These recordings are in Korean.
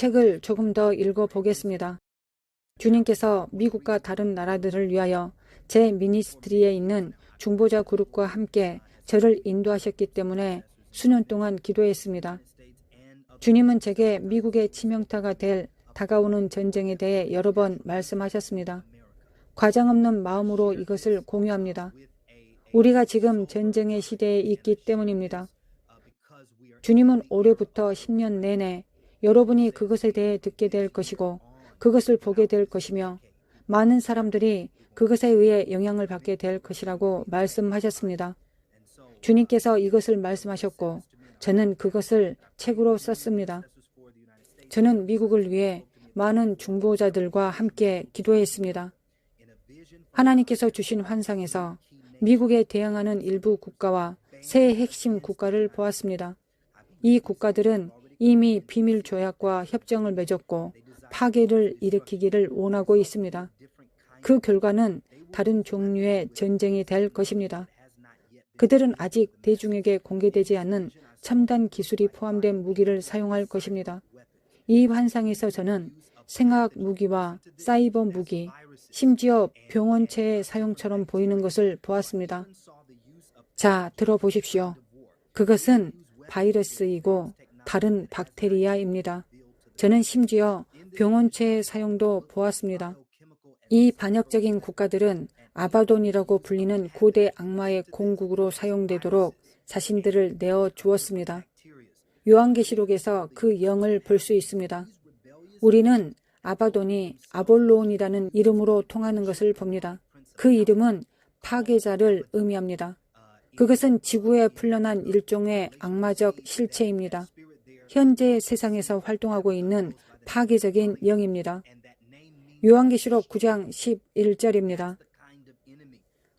책을 조금 더 읽어보겠습니다. 주님께서 미국과 다른 나라들을 위하여 제 미니스트리에 있는 중보자 그룹과 함께 저를 인도하셨기 때문에 수년 동안 기도했습니다. 주님은 제게 미국의 치명타가 될 다가오는 전쟁에 대해 여러 번 말씀하셨습니다. 과장 없는 마음으로 이것을 공유합니다. 우리가 지금 전쟁의 시대에 있기 때문입니다. 주님은 올해부터 10년 내내 여러분이 그것에 대해 듣게 될 것이고 그것을 보게 될 것이며 많은 사람들이 그것에 의해 영향을 받게 될 것이라고 말씀하셨습니다. 주님께서 이것을 말씀하셨고 저는 그것을 책으로 썼습니다. 저는 미국을 위해 많은 중보자들과 함께 기도했습니다. 하나님께서 주신 환상에서 미국에 대항하는 일부 국가와 새 핵심 국가를 보았습니다. 이 국가들은 이미 비밀 조약과 협정을 맺었고 파괴를 일으키기를 원하고 있습니다. 그 결과는 다른 종류의 전쟁이 될 것입니다. 그들은 아직 대중에게 공개되지 않는 첨단 기술이 포함된 무기를 사용할 것입니다. 이 환상에서 저는 생화학 무기와 사이버 무기, 심지어 병원체의 사용처럼 보이는 것을 보았습니다. 자, 들어보십시오. 그것은 바이러스이고 다른 박테리아입니다. 저는 심지어 병원체의 사용도 보았습니다. 이 반역적인 국가들은 아바돈이라고 불리는 고대 악마의 공국으로 사용되도록 자신들을 내어 주었습니다. 요한계시록에서 그 영을 볼 수 있습니다. 우리는 아바돈이 아볼론이라는 이름으로 통하는 것을 봅니다. 그 이름은 파괴자를 의미합니다. 그것은 지구에 풀려난 일종의 악마적 실체입니다. 현재 세상에서 활동하고 있는 파괴적인 영입니다. 요한계시록 9장 11절입니다.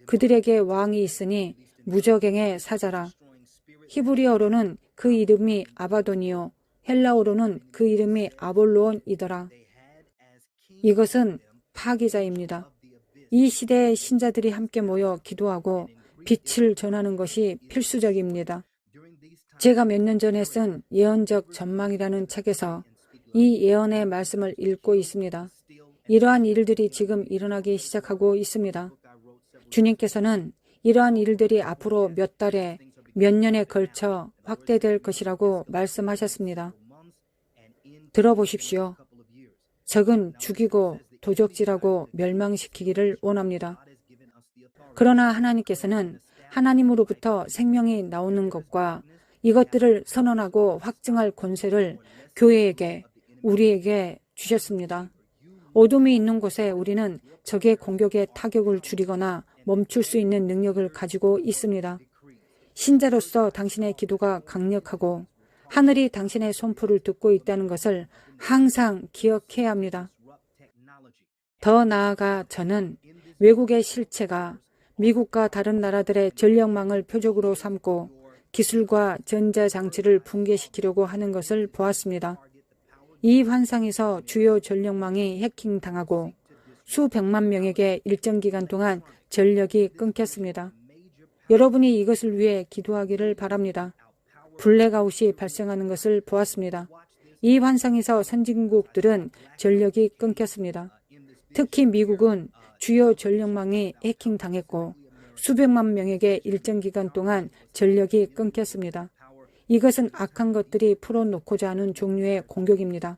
그들에게 왕이 있으니 무적행의 사자라. 히브리어로는 그 이름이 아바돈이요 헬라어로는 그 이름이 아볼론이더라. 이것은 파괴자입니다. 이 시대의 신자들이 함께 모여 기도하고 빛을 전하는 것이 필수적입니다. 제가 몇 년 전에 쓴 예언적 전망이라는 책에서 이 예언의 말씀을 읽고 있습니다. 이러한 일들이 지금 일어나기 시작하고 있습니다. 주님께서는 이러한 일들이 앞으로 몇 달에 몇 년에 걸쳐 확대될 것이라고 말씀하셨습니다. 들어보십시오. 적은 죽이고 도적질하고 멸망시키기를 원합니다. 그러나 하나님께서는 하나님으로부터 생명이 나오는 것과 이것들을 선언하고 확증할 권세를 교회에게, 우리에게 주셨습니다. 어둠이 있는 곳에 우리는 적의 공격에 타격을 줄이거나 멈출 수 있는 능력을 가지고 있습니다. 신자로서 당신의 기도가 강력하고 하늘이 당신의 손풀을 듣고 있다는 것을 항상 기억해야 합니다. 더 나아가 저는 외국의 실체가 미국과 다른 나라들의 전력망을 표적으로 삼고 기술과 전자장치를 붕괴시키려고 하는 것을 보았습니다. 이 환상에서 주요 전력망이 해킹당하고 수백만 명에게 일정 기간 동안 전력이 끊겼습니다. 여러분이 이것을 위해 기도하기를 바랍니다. 블랙아웃이 발생하는 것을 보았습니다. 이 환상에서 선진국들은 전력이 끊겼습니다. 특히 미국은 주요 전력망이 해킹당했고 수백만 명에게 일정 기간 동안 전력이 끊겼습니다. 이것은 악한 것들이 풀어놓고자 하는 종류의 공격입니다.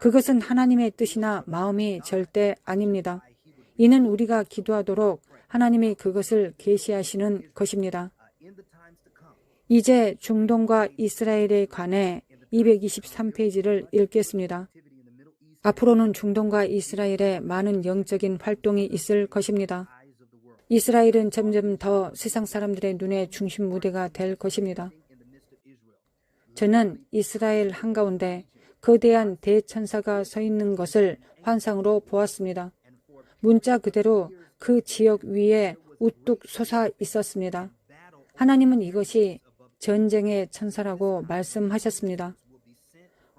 그것은 하나님의 뜻이나 마음이 절대 아닙니다. 이는 우리가 기도하도록 하나님이 그것을 계시하시는 것입니다. 이제 중동과 이스라엘에 관해 223페이지를 읽겠습니다. 앞으로는 중동과 이스라엘에 많은 영적인 활동이 있을 것입니다. 이스라엘은 점점 더 세상 사람들의 눈의 중심 무대가 될 것입니다. 저는 이스라엘 한가운데 거대한 대천사가 서 있는 것을 환상으로 보았습니다. 문자 그대로 그 지역 위에 우뚝 솟아 있었습니다. 하나님은 이것이 전쟁의 천사라고 말씀하셨습니다.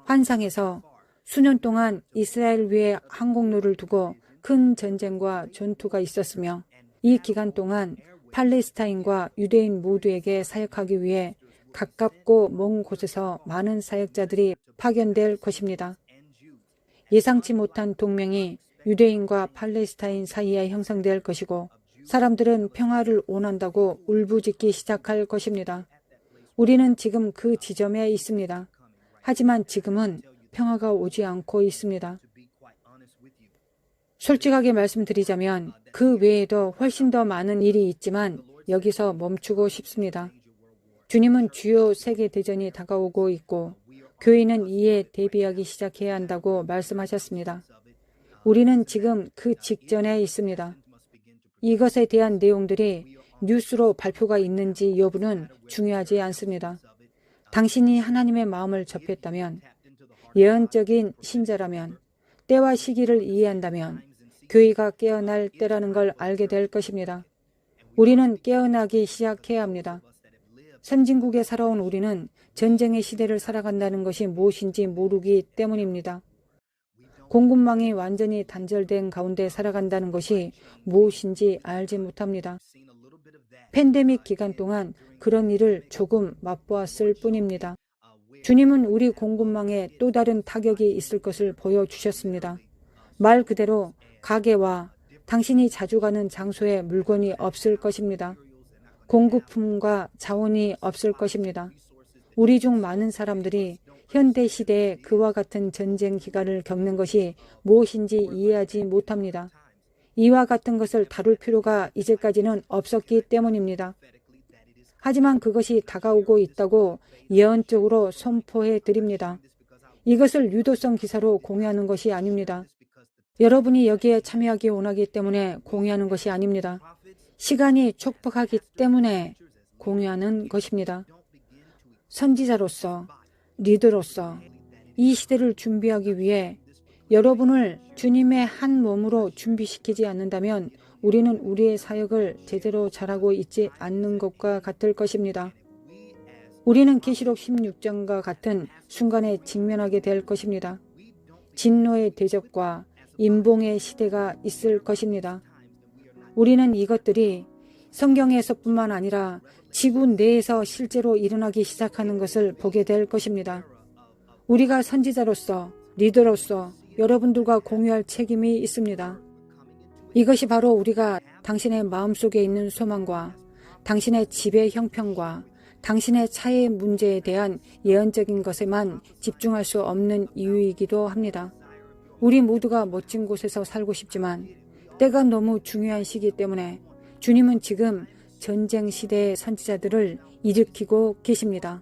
환상에서 수년 동안 이스라엘 위에 항공로를 두고 큰 전쟁과 전투가 있었으며 이 기간 동안 팔레스타인과 유대인 모두에게 사역하기 위해 가깝고 먼 곳에서 많은 사역자들이 파견될 것입니다. 예상치 못한 동맹이 유대인과 팔레스타인 사이에 형성될 것이고 사람들은 평화를 원한다고 울부짖기 시작할 것입니다. 우리는 지금 그 지점에 있습니다. 하지만 지금은 평화가 오지 않고 있습니다. 솔직하게 말씀드리자면 그 외에도 훨씬 더 많은 일이 있지만 여기서 멈추고 싶습니다. 주님은 주요 세계 대전이 다가오고 있고 교회는 이에 대비하기 시작해야 한다고 말씀하셨습니다. 우리는 지금 그 직전에 있습니다. 이것에 대한 내용들이 뉴스로 발표가 있는지 여부는 중요하지 않습니다. 당신이 하나님의 마음을 접했다면, 예언적인 신자라면, 때와 시기를 이해한다면, 교회가 깨어날 때라는 걸 알게 될 것입니다. 우리는 깨어나기 시작해야 합니다. 선진국에 살아온 우리는 전쟁의 시대를 살아간다는 것이 무엇인지 모르기 때문입니다. 공급망이 완전히 단절된 가운데 살아간다는 것이 무엇인지 알지 못합니다. 팬데믹 기간 동안 그런 일을 조금 맛보았을 뿐입니다. 주님은 우리 공급망에 또 다른 타격이 있을 것을 보여주셨습니다. 말 그대로 가게와 당신이 자주 가는 장소에 물건이 없을 것입니다. 공급품과 자원이 없을 것입니다. 우리 중 많은 사람들이 현대 시대에 그와 같은 전쟁 기간을 겪는 것이 무엇인지 이해하지 못합니다. 이와 같은 것을 다룰 필요가 이제까지는 없었기 때문입니다. 하지만 그것이 다가오고 있다고 예언적으로 선포해 드립니다. 이것을 유도성 기사로 공유하는 것이 아닙니다. 여러분이 여기에 참여하기 원하기 때문에 공유하는 것이 아닙니다. 시간이 촉박하기 때문에 공유하는 것입니다. 선지자로서, 리더로서 이 시대를 준비하기 위해 여러분을 주님의 한 몸으로 준비시키지 않는다면 우리는 우리의 사역을 제대로 잘하고 있지 않는 것과 같을 것입니다. 우리는 계시록 16장과 같은 순간에 직면하게 될 것입니다. 진노의 대접과 인봉의 시대가 있을 것입니다. 우리는 이것들이 성경에서뿐만 아니라 지구 내에서 실제로 일어나기 시작하는 것을 보게 될 것입니다. 우리가 선지자로서 리더로서 여러분들과 공유할 책임이 있습니다. 이것이 바로 우리가 당신의 마음속에 있는 소망과 당신의 집의 형편과 당신의 차의 문제에 대한 예언적인 것에만 집중할 수 없는 이유이기도 합니다. 우리 모두가 멋진 곳에서 살고 싶지만 때가 너무 중요한 시기 때문에 주님은 지금 전쟁 시대의 선지자들을 일으키고 계십니다.